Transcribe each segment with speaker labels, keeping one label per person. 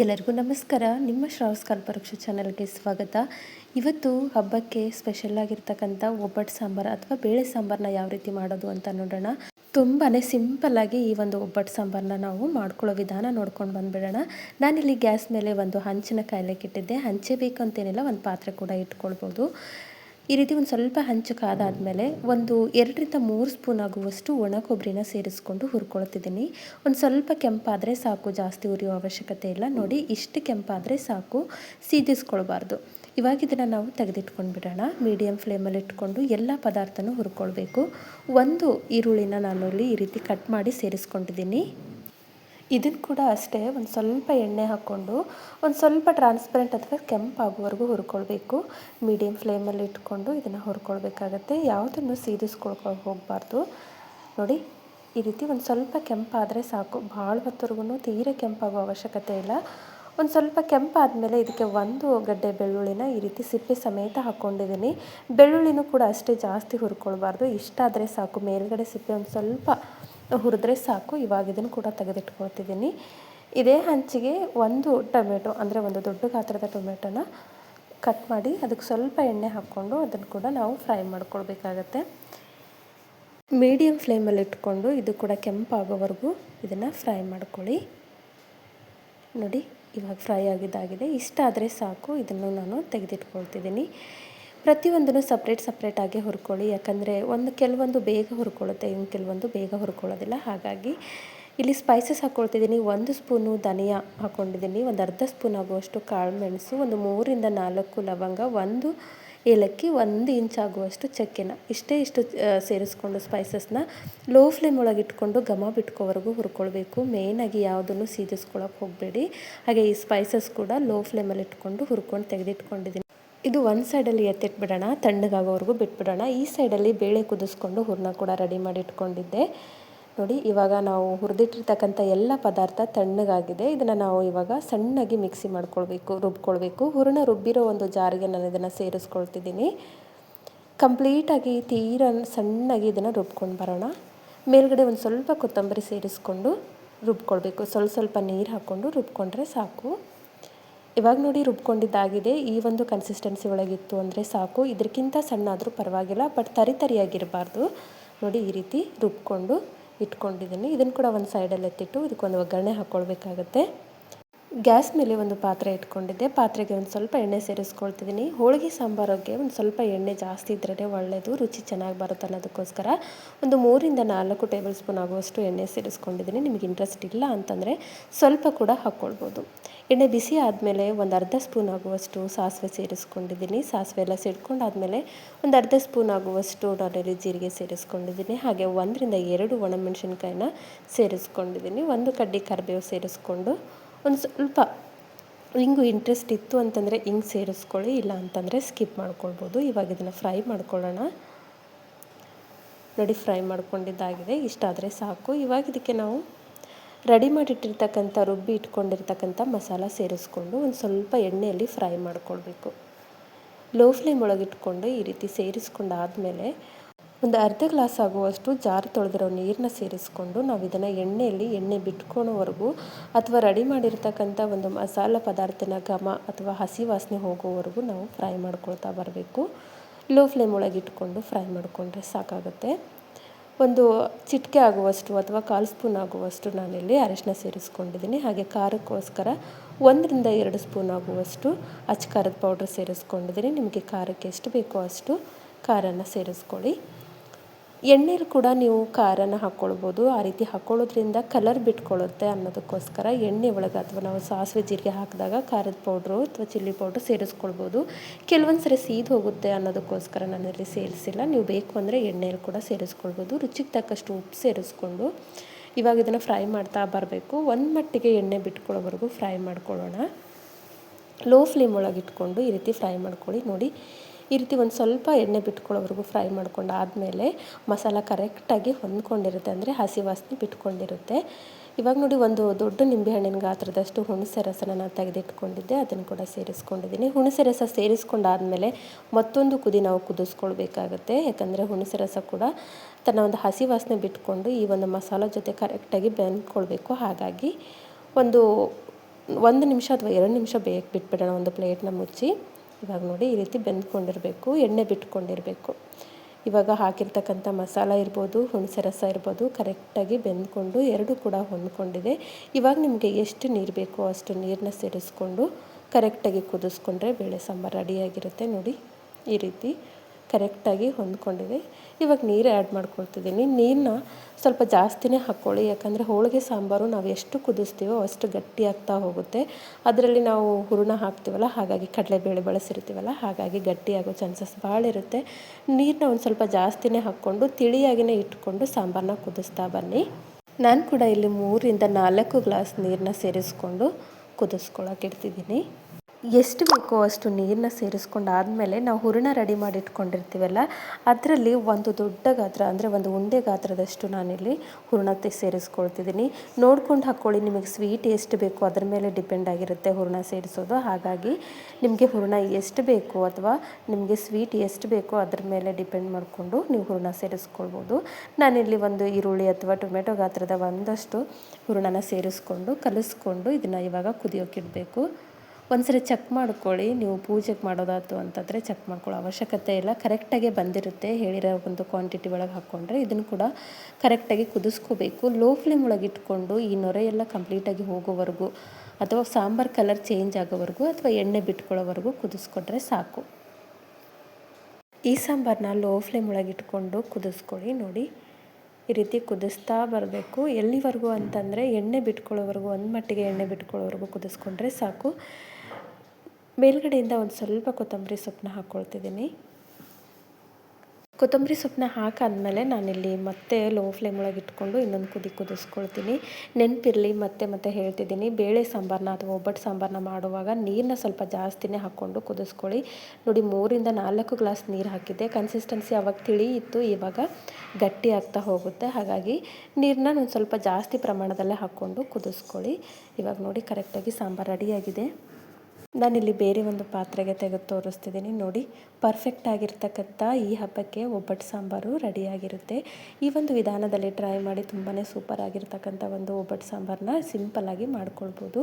Speaker 1: ಎಲ್ಲರಿಗೂ ನಮಸ್ಕಾರ. ನಿಮ್ಮ ಶ್ರಾವಸ್ ಕಲ್ಪವೃಕ್ಷ ಚಾನಲ್ಗೆ ಸ್ವಾಗತ. ಇವತ್ತು ಹಬ್ಬಕ್ಕೆ ಸ್ಪೆಷಲ್ ಆಗಿರ್ತಕ್ಕಂಥ ಒಬ್ಬಟ್ಟು ಸಾಂಬಾರು ಅಥವಾ ಬೇಳೆ ಸಾಂಬಾರನ್ನ ಯಾವ ರೀತಿ ಮಾಡೋದು ಅಂತ ನೋಡೋಣ. ತುಂಬಾ ಸಿಂಪಲ್ಲಾಗಿ ಈ ಒಂದು ಒಬ್ಬಟ್ಟು ಸಾಂಬಾರನ್ನ ನಾವು ಮಾಡ್ಕೊಳ್ಳೋ ವಿಧಾನ ನೋಡ್ಕೊಂಡು ಬಂದುಬಿಡೋಣ. ನಾನಿಲ್ಲಿ ಗ್ಯಾಸ್ ಮೇಲೆ ಒಂದು ಹಂಚಿನ ಕಾಯಿಲೆ ಇಟ್ಟಿದ್ದೆ ಹಂಚೆ ಬೇಕಂತೇನಿಲ್ಲ ಒಂದು ಪಾತ್ರೆ ಕೂಡ ಇಟ್ಕೊಳ್ಬೋದು. ಈ ರೀತಿ ಒಂದು ಸ್ವಲ್ಪ ಹಂಚು ಕಾದಾದಮೇಲೆ ಒಂದು ಎರಡರಿಂದ ಮೂರು ಸ್ಪೂನ್ ಆಗುವಷ್ಟು ಒಣ ಕೊಬ್ಬರಿನ ಸೇರಿಸ್ಕೊಂಡು ಹುರ್ಕೊಳ್ತಿದ್ದೀನಿ. ಒಂದು ಸ್ವಲ್ಪ ಕೆಂಪಾದರೆ ಸಾಕು, ಜಾಸ್ತಿ ಉರಿಯೋ ಅವಶ್ಯಕತೆ ಇಲ್ಲ. ನೋಡಿ, ಇಷ್ಟು ಕೆಂಪಾದರೆ ಸಾಕು. ಸೀದಿಸ್ಕೊಳ್ಬಾರ್ದು. ಇವಾಗ ಇದನ್ನು ನಾವು ತೆಗೆದಿಟ್ಕೊಂಡು ಬಿಡೋಣ ಮೀಡಿಯಮ್ ಫ್ಲೇಮಲ್ಲಿ ಇಟ್ಕೊಂಡು ಎಲ್ಲ ಪದಾರ್ಥನೂ ಹುರ್ಕೊಳ್ಬೇಕು. ಒಂದು ಈರುಳ್ಳಿನ ನಾನು ಇಲ್ಲಿ ಈ ರೀತಿ ಕಟ್ ಮಾಡಿ ಸೇರಿಸ್ಕೊಂಡಿದ್ದೀನಿ. ಇದನ್ನು ಕೂಡ ಅಷ್ಟೇ, ಒಂದು ಸ್ವಲ್ಪ ಎಣ್ಣೆ ಹಾಕ್ಕೊಂಡು ಒಂದು ಸ್ವಲ್ಪ ಟ್ರಾನ್ಸ್ಪರೆಂಟ್ ಅಥವಾ ಕೆಂಪಾಗುವವರೆಗೂ ಹುರ್ಕೊಳ್ಬೇಕು. ಮೀಡಿಯಮ್ ಫ್ಲೇಮಲ್ಲಿ ಇಟ್ಕೊಂಡು ಇದನ್ನು ಹುರ್ಕೊಳ್ಬೇಕಾಗತ್ತೆ. ಯಾವುದನ್ನು ಸೀದಿಸ್ಕೊಳ್ಕೊ ಹೋಗಬಾರ್ದು. ನೋಡಿ, ಈ ರೀತಿ ಒಂದು ಸ್ವಲ್ಪ ಕೆಂಪಾದರೆ ಸಾಕು. ಭಾಳ ಹೊತ್ತವರೆಗೂ ತೀರ ಕೆಂಪಾಗೋ ಅವಶ್ಯಕತೆ ಇಲ್ಲ. ಒಂದು ಸ್ವಲ್ಪ ಕೆಂಪಾದಮೇಲೆ ಇದಕ್ಕೆ ಒಂದು ಗಡ್ಡೆ ಬೆಳ್ಳುಳ್ಳಿನ ಈ ರೀತಿ ಸಿಪ್ಪೆ ಸಮೇತ ಹಾಕ್ಕೊಂಡಿದ್ದೀನಿ ಬೆಳ್ಳುಳ್ಳಿನೂ ಕೂಡ ಅಷ್ಟೇ ಜಾಸ್ತಿ ಹುರ್ಕೊಳ್ಬಾರ್ದು. ಇಷ್ಟ ಆದರೆ ಸಾಕು. ಮೇಲ್ಗಡೆ ಸಿಪ್ಪೆ ಒಂದು ಸ್ವಲ್ಪ ಹುರಿದ್ರೆ ಸಾಕು. ಇವಾಗ ಇದನ್ನು ಕೂಡ ತೆಗೆದಿಟ್ಕೊಳ್ತಿದ್ದೀನಿ. ಇದೇ ಹಂಚಿಗೆ ಒಂದು ಟೊಮೆಟೊ, ಅಂದರೆ ಒಂದು ದೊಡ್ಡ ಗಾತ್ರದ ಟೊಮೆಟೊನ ಕಟ್ ಮಾಡಿ ಅದಕ್ಕೆ ಸ್ವಲ್ಪ ಎಣ್ಣೆ ಹಾಕ್ಕೊಂಡು ಅದನ್ನು ಕೂಡ ನಾವು ಫ್ರೈ ಮಾಡ್ಕೊಳ್ಬೇಕಾಗತ್ತೆ. ಮೀಡಿಯಮ್ ಫ್ಲೇಮಲ್ಲಿ ಇಟ್ಕೊಂಡು ಇದು ಕೂಡ ಕೆಂಪಾಗೋವರೆಗೂ ಇದನ್ನು ಫ್ರೈ ಮಾಡ್ಕೊಳ್ಳಿ. ನೋಡಿ, ಇವಾಗ ಫ್ರೈ ಆಗಿದ್ದಾಗಿದೆ. ಇಷ್ಟ ಆದರೆ ಸಾಕು. ಇದನ್ನು ನಾನು ತೆಗೆದಿಟ್ಕೊಳ್ತಿದ್ದೀನಿ. ಪ್ರತಿಯೊಂದನ್ನು ಸಪ್ರೇಟ್ ಸಪ್ರೇಟಾಗಿ ಹುರ್ಕೊಳ್ಳಿ. ಯಾಕಂದರೆ ಒಂದು ಕೆಲವೊಂದು ಬೇಗ ಹುರ್ಕೊಳ್ಳುತ್ತೆ, ಇನ್ನು ಕೆಲವೊಂದು ಬೇಗ ಹುರ್ಕೊಳ್ಳೋದಿಲ್ಲ. ಹಾಗಾಗಿ ಇಲ್ಲಿ ಸ್ಪೈಸಸ್ ಹಾಕ್ಕೊಳ್ತಿದ್ದೀನಿ ಒಂದು ಸ್ಪೂನು ಧನಿಯಾ ಹಾಕ್ಕೊಂಡಿದ್ದೀನಿ ಒಂದು ಅರ್ಧ ಸ್ಪೂನ್ ಆಗುವಷ್ಟು ಕಾಳು ಮೆಣಸು, ಒಂದು ಮೂರಿಂದ ನಾಲ್ಕು ಲವಂಗ, ಒಂದು ಏಲಕ್ಕಿ, ಒಂದು ಇಂಚ್ ಆಗುವಷ್ಟು ಚಕ್ಕೆನ. ಇಷ್ಟೇ ಇಷ್ಟು ಸೇರಿಸ್ಕೊಂಡು ಸ್ಪೈಸಸ್ನ ಲೋ ಫ್ಲೇಮ್ ಒಳಗೆ ಇಟ್ಕೊಂಡು ಘಮ ಬಿಟ್ಕೋವರೆಗೂ ಹುರ್ಕೊಳ್ಬೇಕು. ಮೇಯ್ನಾಗಿ ಯಾವುದನ್ನು ಸೀದಿಸ್ಕೊಳಕ್ಕೆ ಹೋಗಬೇಡಿ. ಹಾಗೆ ಈ ಸ್ಪೈಸಸ್ ಕೂಡ ಲೋ ಫ್ಲೇಮಲ್ಲಿ ಇಟ್ಕೊಂಡು ಹುರ್ಕೊಂಡು ತೆಗೆದಿಟ್ಕೊಂಡಿದ್ದೀನಿ. ಇದು ಒಂದು ಸೈಡಲ್ಲಿ ಎತ್ತಿಟ್ಬಿಡೋಣ, ತಣ್ಣಗಾಗೋವರೆಗೂ ಬಿಟ್ಬಿಡೋಣ. ಈ ಸೈಡಲ್ಲಿ ಬೇಳೆ ಕುದಿಸ್ಕೊಂಡು ಹೂರಣ ಕೂಡ ರೆಡಿ ಮಾಡಿ ಇಟ್ಕೊಂಡಿದ್ದೆ. ನೋಡಿ, ಇವಾಗ ನಾವು ಹುರಿದಿಟ್ಟಿರ್ತಕ್ಕಂಥ ಎಲ್ಲ ಪದಾರ್ಥ ತಣ್ಣಗಾಗಿದೆ. ಇದನ್ನು ನಾವು ಇವಾಗ ಸಣ್ಣಗೆ ಮಿಕ್ಸಿ ಮಾಡ್ಕೊಳ್ಬೇಕು, ರುಬ್ಕೊಳ್ಬೇಕು. ಹೂರಣ ರುಬ್ಬಿರೋ ಒಂದು ಜಾರಿಗೆ ನಾನು ಇದನ್ನು ಸೇರಿಸ್ಕೊಳ್ತಿದ್ದೀನಿ. ಕಂಪ್ಲೀಟಾಗಿ ತೀರ ಸಣ್ಣಗೆ ಇದನ್ನು ರುಬ್ಕೊಂಡು ಬರೋಣ. ಮೇಲ್ಗಡೆ ಒಂದು ಸ್ವಲ್ಪ ಕೊತ್ತಂಬರಿ ಸೇರಿಸ್ಕೊಂಡು ರುಬ್ಕೊಳ್ಬೇಕು. ಸ್ವಲ್ಪ ಸ್ವಲ್ಪ ನೀರು ಹಾಕ್ಕೊಂಡು ರುಬ್ಕೊಂಡ್ರೆ ಸಾಕು. ಇವಾಗ ನೋಡಿ ರುಬ್ಕೊಂಡಿದ್ದಾಗಿದೆ. ಈ ಒಂದು ಕನ್ಸಿಸ್ಟೆನ್ಸಿ ಒಳಗಿತ್ತು ಅಂದರೆ ಸಾಕು. ಇದಕ್ಕಿಂತ ಸಣ್ಣ ಆದರೂ ಪರವಾಗಿಲ್ಲ ಬಟ್ ತರಿ ತರಿಯಾಗಿರಬಾರ್ದು. ನೋಡಿ ಈ ರೀತಿ ರುಬ್ಕೊಂಡು ಇಟ್ಕೊಂಡಿದ್ದೀನಿ. ಇದನ್ನು ಕೂಡ ಒಂದು ಸೈಡಲ್ಲಿ ಎತ್ತಿಟ್ಟು ಇದಕ್ಕೊಂದು ಒಗ್ಗರಣೆ ಹಾಕ್ಕೊಳ್ಬೇಕಾಗತ್ತೆ ಗ್ಯಾಸ್ ಮೇಲೆ ಒಂದು ಪಾತ್ರೆ ಇಟ್ಕೊಂಡಿದ್ದೆ. ಪಾತ್ರೆಗೆ ಒಂದು ಸ್ವಲ್ಪ ಎಣ್ಣೆ ಸೇರಿಸ್ಕೊಳ್ತಿದ್ದೀನಿ. ಹೋಳಿಗೆ ಸಾಂಬಾರಿಗೆ ಒಂದು ಸ್ವಲ್ಪ ಎಣ್ಣೆ ಜಾಸ್ತಿ ಇದ್ರೇ ಒಳ್ಳೆಯದು ರುಚಿ ಚೆನ್ನಾಗಿ ಬರುತ್ತೆ ಅನ್ನೋದಕ್ಕೋಸ್ಕರ ಒಂದು ಮೂರಿಂದ ನಾಲ್ಕು ಟೇಬಲ್ ಸ್ಪೂನ್ ಆಗುವಷ್ಟು ಎಣ್ಣೆ ಸೇರಿಸ್ಕೊಂಡಿದ್ದೀನಿ. ನಿಮಗೆ ಇಂಟ್ರೆಸ್ಟ್ ಇಲ್ಲ ಅಂತಂದರೆ ಸ್ವಲ್ಪ ಕೂಡ ಹಾಕ್ಕೊಳ್ಬೋದು. ಎಣ್ಣೆ ಬಿಸಿ ಆದಮೇಲೆ ಒಂದು ಅರ್ಧ ಸ್ಪೂನ್ ಆಗುವಷ್ಟು ಸಾಸಿವೆ ಸೇರಿಸ್ಕೊಂಡಿದ್ದೀನಿ. ಸಾಸಿವೆ ಎಲ್ಲ ಸಿಡ್ಕೊಂಡಾದಮೇಲೆ ಒಂದು ಅರ್ಧ ಸ್ಪೂನ್ ಆಗುವಷ್ಟು ನಾನಲ್ಲಿ ಜೀರಿಗೆ ಸೇರಿಸ್ಕೊಂಡಿದ್ದೀನಿ. ಹಾಗೆ ಒಂದರಿಂದ ಎರಡು ಒಣಮೆಣಸಿನ್ಕಾಯಿನ ಸೇರಿಸ್ಕೊಂಡಿದ್ದೀನಿ. ಒಂದು ಕಡ್ಡಿ ಕರಿಬೇವು ಸೇರಿಸ್ಕೊಂಡು ಒಂದು ಸ್ವಲ್ಪ ಹಿಂಗು ಇಂಟ್ರೆಸ್ಟ್ ಇತ್ತು ಅಂತಂದರೆ ಹಿಂಗೆ ಸೇರಿಸ್ಕೊಳ್ಳಿ, ಇಲ್ಲ ಅಂತಂದರೆ ಸ್ಕಿಪ್ ಮಾಡ್ಕೊಳ್ಬೋದು. ಇವಾಗ ಇದನ್ನು ಫ್ರೈ ಮಾಡ್ಕೊಳ್ಳೋಣ. ನೋಡಿ ಫ್ರೈ ಮಾಡ್ಕೊಂಡಿದ್ದಾಗಿದೆ, ಇಷ್ಟ ಆದರೆ ಸಾಕು. ಇವಾಗ ಇದಕ್ಕೆ ನಾವು ರೆಡಿ ಮಾಡಿಟ್ಟಿರ್ತಕ್ಕಂಥ ರುಬ್ಬಿ ಇಟ್ಕೊಂಡಿರ್ತಕ್ಕಂಥ ಮಸಾಲ ಸೇರಿಸ್ಕೊಂಡು ಒಂದು ಸ್ವಲ್ಪ ಎಣ್ಣೆಯಲ್ಲಿ ಫ್ರೈ ಮಾಡ್ಕೊಳ್ಬೇಕು. ಲೋ ಫ್ಲೇಮ್ ಒಳಗಿಟ್ಕೊಂಡು ಈ ರೀತಿ ಸೇರಿಸ್ಕೊಂಡಾದಮೇಲೆ ಒಂದು ಅರ್ಧ ಗ್ಲಾಸ್ ಆಗುವಷ್ಟು ಜಾರು ತೊಳೆದಿರೋ ನೀರನ್ನ ಸೇರಿಸ್ಕೊಂಡು ನಾವು ಇದನ್ನು ಎಣ್ಣೆಯಲ್ಲಿ, ಎಣ್ಣೆ ಬಿಟ್ಕೊಳೋವರೆಗೂ ಅಥವಾ ರೆಡಿ ಮಾಡಿರ್ತಕ್ಕಂಥ ಒಂದು ಮಸಾಲ ಪದಾರ್ಥನ ಘಮ ಅಥವಾ ಹಸಿ ವಾಸನೆ ಹೋಗೋವರೆಗೂ ನಾವು ಫ್ರೈ ಮಾಡ್ಕೊಳ್ತಾ ಬರಬೇಕು. ಲೋ ಫ್ಲೇಮ್ ಒಳಗೆ ಇಟ್ಕೊಂಡು ಫ್ರೈ ಮಾಡಿಕೊಂಡ್ರೆ ಸಾಕಾಗುತ್ತೆ. ಒಂದು ಚಿಟಿಕೆ ಆಗುವಷ್ಟು ಅಥವಾ ಕಾಲು ಸ್ಪೂನ್ ಆಗುವಷ್ಟು ನಾನಿಲ್ಲಿ ಅರಿಶಿನ ಸೇರಿಸ್ಕೊಂಡಿದ್ದೀನಿ. ಹಾಗೆ ಖಾರಕ್ಕೋಸ್ಕರ ಒಂದರಿಂದ ಎರಡು ಸ್ಪೂನ್ ಆಗುವಷ್ಟು ಅಚ್ಚ ಖಾರದ ಪೌಡ್ರ್ ಸೇರಿಸ್ಕೊಂಡಿದ್ದೀನಿ. ನಿಮಗೆ ಖಾರಕ್ಕೆ ಎಷ್ಟು ಬೇಕೋ ಅಷ್ಟು ಖಾರನ ಸೇರಿಸ್ಕೊಳ್ಳಿ. ಎಣ್ಣೆಲಿ ಕೂಡ ನೀವು ಖಾರನ ಹಾಕ್ಕೊಳ್ಬೋದು. ಆ ರೀತಿ ಹಾಕ್ಕೊಳ್ಳೋದ್ರಿಂದ ಕಲರ್ ಬಿಟ್ಕೊಳ್ಳುತ್ತೆ ಅನ್ನೋದಕ್ಕೋಸ್ಕರ ಎಣ್ಣೆ ಒಳಗೆ ಅಥವಾ ನಾವು ಸಾಸಿವೆ ಜೀರಿಗೆ ಹಾಕಿದಾಗ ಖಾರದ ಪೌಡ್ರು ಅಥವಾ ಚಿಲ್ಲಿ ಪೌಡ್ರು ಸೇರಿಸ್ಕೊಳ್ಬೋದು. ಕೆಲವೊಂದು ಸರಿ ಸೀದು ಹೋಗುತ್ತೆ ಅನ್ನೋದಕ್ಕೋಸ್ಕರ ನಾನು ಇಲ್ಲಿ ಸೇರಿಸಿಲ್ಲ. ನೀವು ಬೇಕು ಅಂದರೆ ಎಣ್ಣೆಯಲ್ಲಿ ಕೂಡ ಸೇರಿಸ್ಕೊಳ್ಬೋದು. ರುಚಿಗೆ ತಕ್ಕಷ್ಟು ಉಪ್ಪು ಸೇರಿಸ್ಕೊಂಡು ಇವಾಗ ಇದನ್ನು ಫ್ರೈ ಮಾಡ್ತಾ ಬರಬೇಕು. ಒಂದು ಮಟ್ಟಿಗೆ ಎಣ್ಣೆ ಬಿಟ್ಕೊಳ್ಳೋವರೆಗೂ ಫ್ರೈ ಮಾಡ್ಕೊಳ್ಳೋಣ. ಲೋ ಫ್ಲೇಮ್ ಒಳಗೆ ಇಟ್ಕೊಂಡು ಈ ರೀತಿ ಫ್ರೈ ಮಾಡ್ಕೊಳ್ಳಿ. ನೋಡಿ ಈ ರೀತಿ ಒಂದು ಸ್ವಲ್ಪ ಎಣ್ಣೆ ಬಿಟ್ಕೊಳ್ಳೋವರೆಗೂ ಫ್ರೈ ಮಾಡ್ಕೊಂಡು ಆದಮೇಲೆ ಮಸಾಲ ಕರೆಕ್ಟಾಗಿ ಹೊಂದ್ಕೊಂಡಿರುತ್ತೆ ಅಂದರೆ ಹಸಿ ವಾಸನೆ ಬಿಟ್ಕೊಂಡಿರುತ್ತೆ. ಇವಾಗ ನೋಡಿ ಒಂದು ದೊಡ್ಡ ನಿಂಬೆಹಣ್ಣಿನ ಗಾತ್ರದಷ್ಟು ಹುಣಸೆ ರಸನ ನಾನು ತೆಗೆದಿಟ್ಕೊಂಡಿದ್ದೆ, ಅದನ್ನು ಕೂಡ ಸೇರಿಸ್ಕೊಂಡಿದ್ದೀನಿ. ಹುಣಸೆ ರಸ ಸೇರಿಸ್ಕೊಂಡಾದಮೇಲೆ ಮತ್ತೊಂದು ಕುದಿ ನಾವು ಕುದಿಸ್ಕೊಳ್ಬೇಕಾಗುತ್ತೆ, ಯಾಕಂದರೆ ಹುಣಸೆ ರಸ ಕೂಡ ತನ್ನ ಒಂದು ಹಸಿ ವಾಸನೆ ಬಿಟ್ಕೊಂಡು ಈ ಒಂದು ಮಸಾಲ ಜೊತೆ ಕರೆಕ್ಟಾಗಿ ಬೆಂದ್ಕೊಳ್ಬೇಕು. ಹಾಗಾಗಿ ಒಂದು ಒಂದು ನಿಮಿಷ ಅಥವಾ ಎರಡು ನಿಮಿಷ ಬೇಯಕ್ಕೆ ಬಿಟ್ಬಿಡೋಣ, ಒಂದು ಪ್ಲೇಟ್ನ ಮುಚ್ಚಿ. ಇವಾಗ ನೋಡಿ ಈ ರೀತಿ ಬೆಂದ್ಕೊಂಡಿರಬೇಕು, ಎಣ್ಣೆ ಬಿಟ್ಕೊಂಡಿರಬೇಕು. ಇವಾಗ ಹಾಕಿರ್ತಕ್ಕಂಥ ಮಸಾಲ ಇರ್ಬೋದು, ಹುಣಸೆ ರಸ ಇರ್ಬೋದು ಕರೆಕ್ಟಾಗಿ ಬೆಂದ್ಕೊಂಡು ಎರಡೂ ಕೂಡ ಹೊಂದ್ಕೊಂಡಿದೆ. ಇವಾಗ ನಿಮಗೆ ಎಷ್ಟು ನೀರು ಬೇಕೋ ಅಷ್ಟು ನೀರನ್ನ ಸೇರಿಸ್ಕೊಂಡು ಕರೆಕ್ಟಾಗಿ ಕುದಿಸ್ಕೊಂಡ್ರೆ ಬೇಳೆ ಸಾಂಬಾರು ರೆಡಿಯಾಗಿರುತ್ತೆ ನೋಡಿ. ಈ ರೀತಿ ಕರೆಕ್ಟಾಗಿ ಹೊಂದ್ಕೊಂಡಿದೆ. ಇವಾಗ ನೀರು ಆ್ಯಡ್ ಮಾಡ್ಕೊಳ್ತಿದ್ದೀನಿ. ನೀರನ್ನ ಸ್ವಲ್ಪ ಜಾಸ್ತಿನೇ ಹಾಕ್ಕೊಳ್ಳಿ. ಯಾಕಂದರೆ ಹೋಳಿಗೆ ಸಾಂಬಾರು ನಾವು ಎಷ್ಟು ಕುದಿಸ್ತೀವೋ ಅಷ್ಟು ಗಟ್ಟಿ ಆಗ್ತಾ ಹೋಗುತ್ತೆ. ಅದರಲ್ಲಿ ನಾವು ಹೂರಣ ಹಾಕ್ತೀವಲ್ಲ, ಹಾಗಾಗಿ ಕಡಲೆಬೇಳೆ ಬಳಸಿರ್ತೀವಲ್ಲ, ಹಾಗಾಗಿ ಗಟ್ಟಿಯಾಗೋ ಚಾನ್ಸಸ್ ಭಾಳ ಇರುತ್ತೆ. ನೀರನ್ನ ಒಂದು ಸ್ವಲ್ಪ ಜಾಸ್ತಿನೇ ಹಾಕ್ಕೊಂಡು ತಿಳಿಯಾಗಿನೇ ಇಟ್ಕೊಂಡು ಸಾಂಬಾರನ್ನ ಕುದಿಸ್ತಾ ಬನ್ನಿ. ನಾನು ಕೂಡ ಇಲ್ಲಿ ಮೂರಿಂದ ನಾಲ್ಕು ಗ್ಲಾಸ್ ನೀರನ್ನ ಸೇರಿಸ್ಕೊಂಡು ಕುದಿಸ್ಕೊಳಕ್ಕೆ ಇಡ್ತಿದ್ದೀನಿ. ಎಷ್ಟು ಬೇಕೋ ಅಷ್ಟು ನೀರನ್ನ ಸೇರಿಸ್ಕೊಂಡಾದಮೇಲೆ ನಾವು ಹೂರಣ ರೆಡಿ ಮಾಡಿ ಇಟ್ಕೊಂಡಿರ್ತೀವಲ್ಲ ಅದರಲ್ಲಿ ಒಂದು ದೊಡ್ಡ ಗಾತ್ರ ಅಂದರೆ ಒಂದು ಉಂಡೆ ಗಾತ್ರದಷ್ಟು ನಾನಿಲ್ಲಿ ಹೂರಣ ಸೇರಿಸ್ಕೊಳ್ತಿದ್ದೀನಿ. ನೋಡ್ಕೊಂಡು ಹಾಕ್ಕೊಳ್ಳಿ, ನಿಮಗೆ ಸ್ವೀಟ್ ಎಷ್ಟು ಬೇಕೋ ಅದರ ಮೇಲೆ ಡಿಪೆಂಡ್ ಆಗಿರುತ್ತೆ ಹೂರಣ ಸೇರಿಸೋದು. ಹಾಗಾಗಿ ನಿಮಗೆ ಹೂರಣ ಎಷ್ಟು ಬೇಕೋ ಅಥವಾ ನಿಮಗೆ ಸ್ವೀಟ್ ಎಷ್ಟು ಬೇಕೋ ಅದ್ರ ಮೇಲೆ ಡಿಪೆಂಡ್ ಮಾಡಿಕೊಂಡು ನೀವು ಹೂರಣ ಸೇರಿಸ್ಕೊಳ್ಬೋದು. ನಾನಿಲ್ಲಿ ಒಂದು ಈರುಳ್ಳಿ ಅಥವಾ ಟೊಮೆಟೊ ಗಾತ್ರದ ಒಂದಷ್ಟು ಹೂರಣನ ಸೇರಿಸ್ಕೊಂಡು, ಕಲಿಸ್ಕೊಂಡು ಇದನ್ನು ಇವಾಗ ಕುದಿಯೋಕ್ಕಿಡಬೇಕು ಒಂದ್ಸರಿ ಚೆಕ್ ಮಾಡ್ಕೊಳ್ಳಿ, ನೀವು ಪೂಜೆಗೆ ಮಾಡೋದಾಯ್ತು ಅಂತಂದರೆ ಚೆಕ್ ಮಾಡ್ಕೊಳ್ಳೋ ಅವಶ್ಯಕತೆ ಇಲ್ಲ. ಕರೆಕ್ಟಾಗಿ ಬಂದಿರುತ್ತೆ ಹೇಳಿರೋ ಒಂದು ಕ್ವಾಂಟಿಟಿ ಒಳಗೆ ಹಾಕ್ಕೊಂಡ್ರೆ ಇದನ್ನು ಕೂಡ ಕರೆಕ್ಟಾಗಿ ಕುದಿಸ್ಕೋಬೇಕು. ಲೋ ಫ್ಲೇಮ್ ಒಳಗೆ ಇಟ್ಕೊಂಡು ಈ ನೊರೆ ಎಲ್ಲ ಕಂಪ್ಲೀಟಾಗಿ ಹೋಗೋವರೆಗೂ ಅಥವಾ ಸಾಂಬಾರು ಕಲರ್ ಚೇಂಜ್ ಆಗೋವರೆಗೂ ಅಥವಾ ಎಣ್ಣೆ ಬಿಟ್ಕೊಳ್ಳೋವರೆಗೂ ಕುದಿಸ್ಕೊಂಡ್ರೆ ಸಾಕು. ಈ ಸಾಂಬಾರನ್ನ ಲೋ ಫ್ಲೇಮ್ ಒಳಗೆ ಇಟ್ಕೊಂಡು ಕುದಿಸ್ಕೊಳ್ಳಿ ನೋಡಿ. ಈ ರೀತಿ ಕುದಿಸ್ತಾ ಬರಬೇಕು. ಎಲ್ಲಿವರೆಗೂ ಅಂತಂದರೆ ಎಣ್ಣೆ ಬಿಟ್ಕೊಳ್ಳೋವರೆಗೂ, ಒಂದು ಮಟ್ಟಿಗೆ ಎಣ್ಣೆ ಬಿಟ್ಕೊಳ್ಳೋವರೆಗೂ ಕುದಿಸ್ಕೊಂಡ್ರೆ ಸಾಕು. ಮೇಲ್ಗಡೆಯಿಂದ ಒಂದು ಸ್ವಲ್ಪ ಕೊತ್ತಂಬರಿ ಸೊಪ್ಪನ್ನ ಹಾಕ್ಕೊಳ್ತಿದ್ದೀನಿ. ಕೊತ್ತಂಬರಿ ಸೊಪ್ಪನ್ನ ಹಾಕಾದ್ಮೇಲೆ ನಾನಿಲ್ಲಿ ಮತ್ತೆ ಲೋ ಫ್ಲೇಮ್ ಒಳಗೆ ಇಟ್ಕೊಂಡು ಇನ್ನೊಂದು ಕುದಿ ಕುದಿಸ್ಕೊಳ್ತೀನಿ. ನೆನಪಿರಲಿ ಮತ್ತೆ ಮತ್ತೆ ಹೇಳ್ತಿದ್ದೀನಿ. ಬೇಳೆ ಸಾಂಬಾರನ್ನ ಅಥವಾ ಒಬ್ಬಟ್ಟು ಸಾಂಬಾರನ್ನ ಮಾಡುವಾಗ ನೀರನ್ನ ಸ್ವಲ್ಪ ಜಾಸ್ತಿನೇ ಹಾಕ್ಕೊಂಡು ಕುದಿಸ್ಕೊಳ್ಳಿ. ನೋಡಿ, ಮೂರಿಂದ ನಾಲ್ಕು ಗ್ಲಾಸ್ ನೀರು ಹಾಕಿದ್ದೆ. ಕನ್ಸಿಸ್ಟೆನ್ಸಿ ಅವಾಗ ತಿಳಿ ಇತ್ತು, ಇವಾಗ ಗಟ್ಟಿ ಆಗ್ತಾ ಹೋಗುತ್ತೆ. ಹಾಗಾಗಿ ನೀರನ್ನ ಒಂದು ಸ್ವಲ್ಪ ಜಾಸ್ತಿ ಪ್ರಮಾಣದಲ್ಲೇ ಹಾಕ್ಕೊಂಡು ಕುದಿಸ್ಕೊಳ್ಳಿ. ಇವಾಗ ನೋಡಿ ಕರೆಕ್ಟಾಗಿ ಸಾಂಬಾರು ರೆಡಿಯಾಗಿದೆ ನಾನಿಲ್ಲಿ ಬೇರೆ ಒಂದು ಪಾತ್ರೆಗೆ ತೆಗೆದು ತೋರಿಸ್ತಿದ್ದೀನಿ. ನೋಡಿ ಪರ್ಫೆಕ್ಟ್ ಆಗಿರ್ತಕ್ಕಂಥ ಈ ಹಬ್ಬಕ್ಕೆ ಒಬ್ಬಟ್ಟು ಸಾಂಬಾರು ರೆಡಿಯಾಗಿರುತ್ತೆ. ಈ ಒಂದು ವಿಧಾನದಲ್ಲಿ ಟ್ರೈ ಮಾಡಿ ತುಂಬಾ ಸೂಪರ್ ಆಗಿರ್ತಕ್ಕಂಥ ಒಂದು ಒಬ್ಬಟ್ಟು ಸಾಂಬಾರನ್ನ ಸಿಂಪಲ್ಲಾಗಿ ಮಾಡ್ಕೊಳ್ಬೋದು.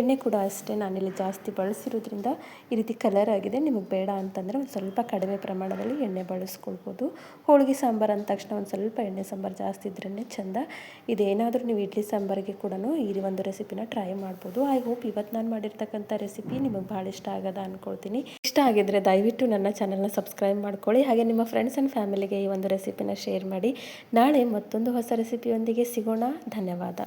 Speaker 1: ಎಣ್ಣೆ ಕೂಡ ಅಷ್ಟೇ ನಾನಿಲ್ಲಿ ಜಾಸ್ತಿ ಬಳಸಿರೋದ್ರಿಂದ ಈ ರೀತಿ ಕಲರ್ ಆಗಿದೆ. ನಿಮಗೆ ಬೇಡ ಅಂತಂದರೆ ಒಂದು ಸ್ವಲ್ಪ ಕಡಿಮೆ ಪ್ರಮಾಣದಲ್ಲಿ ಎಣ್ಣೆ ಬಳಸ್ಕೊಳ್ಬೋದು. ಹೋಳಿಗೆ ಸಾಂಬಾರು ಅಂದ ತಕ್ಷಣ ಒಂದು ಸ್ವಲ್ಪ ಎಣ್ಣೆ ಸಾಂಬಾರು ಜಾಸ್ತಿ ಇದ್ರೇ ಚೆಂದ. ಇದೇನಾದರೂ ನೀವು ಇಡ್ಲಿ ಸಾಂಬಾರಿಗೆ ಕೂಡ ಈ ಒಂದು ರೆಸಿಪಿನ ಟ್ರೈ ಮಾಡ್ಬೋದು. ಐ ಹೋಪ್ ಇವತ್ತು ನಾನು ಮಾಡಿರ್ತಕ್ಕಂಥ ರೆಸಿಪಿ ನಿಮಗೆ ಭಾಳ ಇಷ್ಟ ಆಗದ ಅಂದ್ಕೊಳ್ತೀನಿ ಇಷ್ಟ ಆಗಿದ್ರೆ ದಯವಿಟ್ಟು ನನ್ನ ಚಾನಲ್ನ ಸಬ್ಸ್ಕ್ರೈಬ್ ಮಾಡ್ಕೊಳ್ಳಿ. ಹಾಗೆ ನಿಮ್ಮ ಫ್ರೆಂಡ್ಸ್ ಆ್ಯಂಡ್ ಫ್ಯಾಮಿಲಿಗೆ ಈ ಒಂದು ರೆಸಿಪಿನ ಶೇರ್ ಮಾಡಿ. ನಾಳೆ ಮತ್ತೊಂದು ಹೊಸ ರೆಸಿಪಿಯೊಂದಿಗೆ ಸಿಗೋಣ. ಧನ್ಯವಾದ.